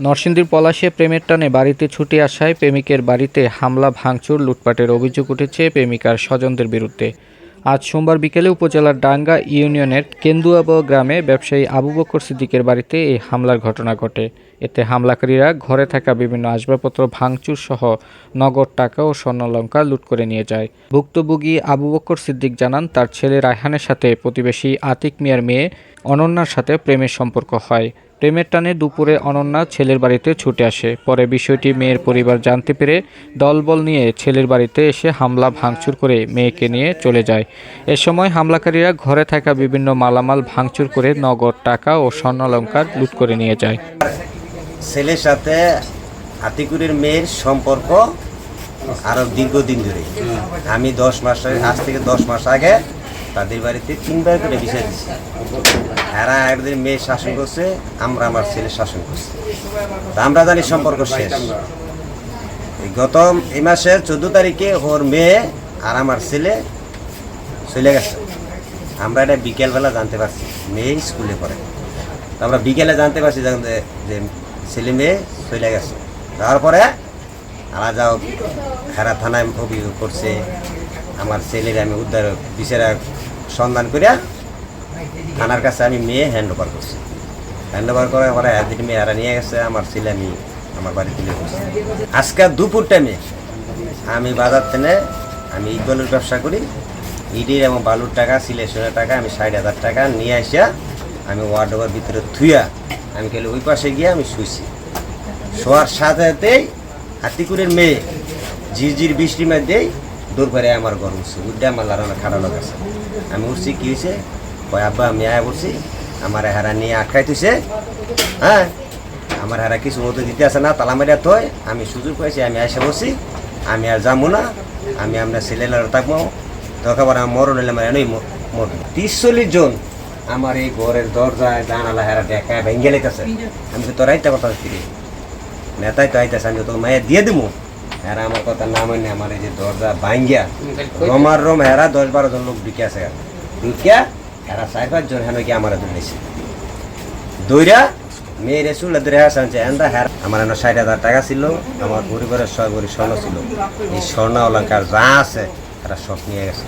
নরসিংদীর পলাশে প্রেমের টানে বাড়িতে ছুটে আসায় প্রেমিকের বাড়িতে হামলা, ভাঙচুর, লুটপাটের অভিযোগ উঠেছে প্রেমিকার স্বজনদের বিরুদ্ধে। আজ সোমবার বিকেলে উপজেলার ডাঙ্গা ইউনিয়নের কেন্দুয়াব গ্রামে ব্যবসায়ী আবু বকর সিদ্দিকের বাড়িতে এই হামলার ঘটনা ঘটে। এতে হামলাকারীরা ঘরে থাকা বিভিন্ন আসবাবপত্র, ভাঙচুর সহ নগদ টাকা ও স্বর্ণলঙ্কা লুট করে নিয়ে যায়। ভুক্তভোগী আবু বকর সিদ্দিক জানান, তার ছেলে রায়হানের সাথে প্রতিবেশী আতিক মিয়ার মেয়ে অনন্যার সাথে প্রেমের সম্পর্ক হয়। প্রেমের টানে দুপুরে অনন্যা ছেলের বাড়িতে ছুটে আসে। পরে বিষয়টি মেয়ের পরিবার জানতে পেরে দলবল নিয়ে ছেলের বাড়িতে এসে হামলা ভাঙচুর করে মেয়েকে নিয়ে চলে যায়। এ সময় হামলাকারীরা ঘরে থাকা বিভিন্ন মালামাল ভাঙচুর করে নগদ টাকা ও স্বর্ণালঙ্কার লুট করে নিয়ে যায়। ছেলের সাথে আতিকুরের মেয়ের সম্পর্ক আরও দীর্ঘদিন ধরে। আমি দশ মাস আজ থেকে দশ মাস আগে তাদের বাড়িতে তিনবার করে বিষয় দিচ্ছে এরা একদিন মেয়ে শাসন করছে, আমরা আমার ছেলে শাসন করছি। তা আমরা জানি সম্পর্ক শেষ। গত এই মাসের চোদ্দ তারিখে ওর মেয়ে আর আমার ছেলে চলে গেছে। আমরা এটা বিকেলবেলা জানতে পারছি, মেয়ে স্কুলে পড়ে। আমরা বিকেলে জানতে পারছি যে ছেলে মেয়ে চলে গেছে। তারপরে যাও খেরা থানায় অভিযোগ করছে আমার ছেলের আমি উদ্ধার বিচারা সন্ধান করিয়া থানার কাছে আমি মেয়ে হ্যান্ড ওভার করছি। হ্যান্ড ওভার করার পরে একদিন মেয়ে এরা নিয়ে গেছে, আমার ছেলে আমি আমার বাড়ি তুলে করছি আজকে দুপুর টাইমে আমি বাজার থেকে আমি ইটবালুর ব্যবসা করি। ইটের এবং বালুর টাকা সিলেকশনের টাকা, আমি ষাট হাজার টাকা নিয়ে আসিয়া আমি ওয়ার্ড ওভার ভিতরে থুইয়া আমি খেলে ওই পাশে গিয়ে আমি শুইছি। শোয়ার সাথে সাথেই হাতিকুরের মেয়ে ঝিরঝির বৃষ্টি মধ্যেই দূর করে আমার ঘর উঠছে। উঠে আমার লাগানো খাড়ানো গেছে। আমি উঠছি, কি হয়েছে কয়, আব্বা, আমি আয়া বলছি আমার হারা নিয়ে আটকাই তুইছে হ্যাঁ? আমার হারা কিছু মতো দিতে আসে না, তালা মারিয়া থয়। আমি সুযোগ পাইছি, আমি এসে বসি আমি আর যাব না। আমি আপনার ছেলেলার থাকব। তখন আবার আমার মরণ হলে আমার এনেই মরণ তিরিশ চল্লিশ জন আমার এই ঘরের দরজায় জানালা হেরা দেখা ভেঙ্গে লেগেছে আমি তো তোর আইতে কথা নেতাই তো আইতেছে, আমি তো মায়ের দিয়ে দিবো হেরা আমার কথা না মানে আমার এই যে দরজা ভাঙ্গিয়া রমার রম হেরা দশ বারো জন লোক ঢুকে আছে ঢুকিয়া হেরা চার পাঁচ জন হেন কি আমার দৌড়েছে দৌড়া মেয়ের চুলে দূরে আসা আনছে এন্দা হ্যাঁ আমার এনে ষাট হাজার টাকা ছিল আমার পরিবারের ছয় ভরি স্বর্ণ ছিল। এই স্বর্ণ অলঙ্কার যা আছে তারা সব নিয়ে গেছে।